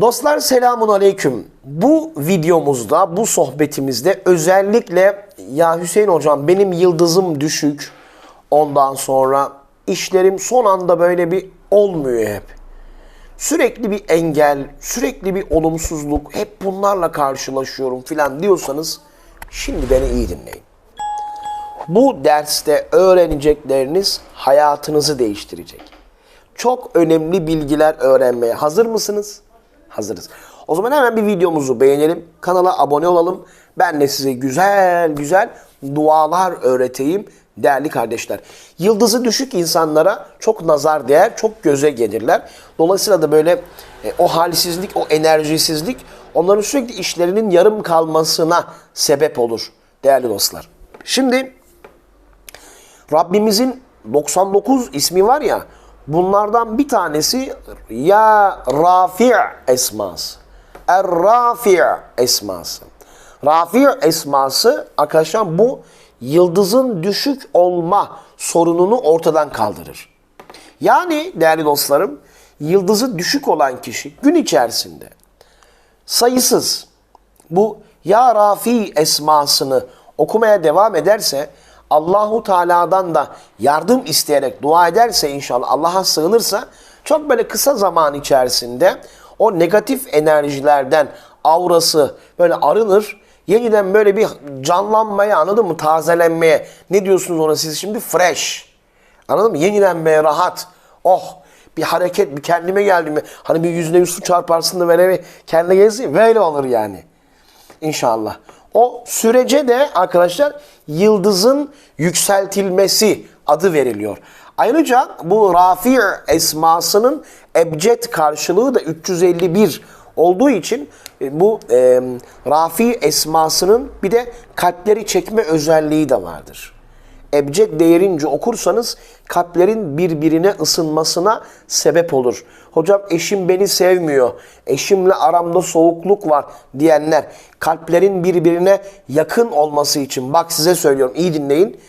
Dostlar selamun aleyküm. Bu videomuzda, bu sohbetimizde özellikle ya Hüseyin hocam benim yıldızım düşük. Ondan sonra işlerim son anda böyle bir olmuyor hep. Sürekli bir engel, sürekli bir olumsuzluk, hep bunlarla karşılaşıyorum filan diyorsanız şimdi beni iyi dinleyin. Bu derste öğrenecekleriniz hayatınızı değiştirecek. Çok önemli bilgiler öğrenmeye hazır mısınız? Hazırız. O zaman hemen bir videomuzu beğenelim. Kanala abone olalım. Ben de size güzel güzel dualar öğreteyim değerli kardeşler. Yıldızı düşük insanlara çok nazar değer, çok göze gelirler. Dolayısıyla da böyle e, o halsizlik, o enerjisizlik onların sürekli işlerinin yarım kalmasına sebep olur değerli dostlar. Şimdi Rabbimizin 99 ismi var ya bunlardan bir tanesi Ya Rafi' esması. Er-Rafi' esması. Rafi' esması arkadaşlar bu yıldızın düşük olma sorununu ortadan kaldırır. Yani değerli dostlarım yıldızı düşük olan kişi gün içerisinde sayısız bu Ya Rafi esmasını okumaya devam ederse Allahu Teala'dan da yardım isteyerek dua ederse inşallah Allah'a sığınırsa çok böyle kısa zaman içerisinde o negatif enerjilerden aurası böyle arınır. Yeniden böyle bir canlanmaya anladın mı? Tazelenmeye. Ne diyorsunuz ona siz şimdi? Fresh. Anladın mı? Yenilenmeye rahat. Oh bir hareket, bir kendime geldim. Hani bir yüzüne bir su çarparsın da böyle bir kendine gelsin. Böyle olur yani. İnşallah. O sürece de arkadaşlar yıldızın yükseltilmesi adı veriliyor. Ayrıca bu Rafi' esmasının ebced karşılığı da 351 olduğu için e, bu e, Rafi esmasının bir de kalpleri çekme özelliği de vardır. Ebced değerince okursanız kalplerin birbirine ısınmasına sebep olur. Hocam eşim beni sevmiyor, eşimle aramda soğukluk var diyenler kalplerin birbirine yakın olması için bak size söylüyorum iyi dinleyin.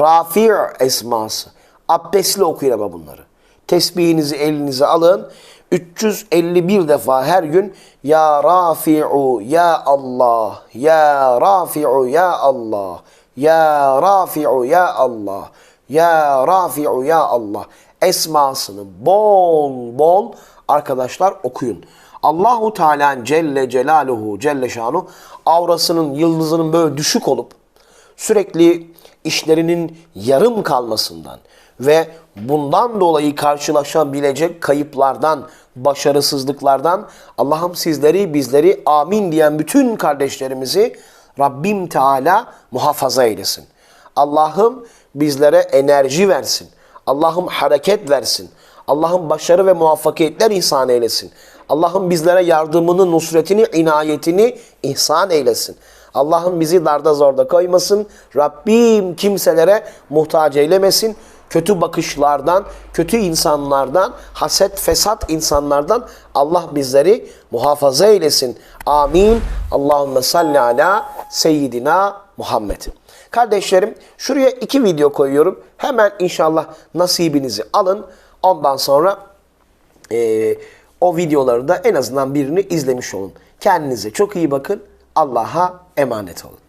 Rafi' esması. Abdestli okuyun ama bunları. Tesbihinizi elinize alın. 351 defa her gün Ya Rafi'u Ya Allah Ya Rafi'u Ya Allah Ya Rafi'u Ya Allah Ya Rafi'u Ya Allah esmasını bol bol arkadaşlar okuyun. Allahu Teala Celle Celaluhu Celle Şanu aurasının yıldızının böyle düşük olup sürekli işlerinin yarım kalmasından ve bundan dolayı karşılaşabilecek kayıplardan, başarısızlıklardan Allah'ım sizleri, bizleri amin diyen bütün kardeşlerimizi Rabbim Teala muhafaza eylesin. Allah'ım bizlere enerji versin. Allah'ım hareket versin. Allah'ım başarı ve muvaffakiyetler ihsan eylesin. Allah'ım bizlere yardımını, nusretini, inayetini ihsan eylesin. Allah'ım bizi darda zorda koymasın. Rabbim kimselere muhtaç eylemesin. Kötü bakışlardan, kötü insanlardan, haset, fesat insanlardan Allah bizleri muhafaza eylesin. Amin. Allahümme salli ala seyyidina Muhammed. Kardeşlerim şuraya iki video koyuyorum. Hemen inşallah nasibinizi alın. Ondan sonra e, o videoları da en azından birini izlemiş olun. Kendinize çok iyi bakın. Allah'a emanet olun.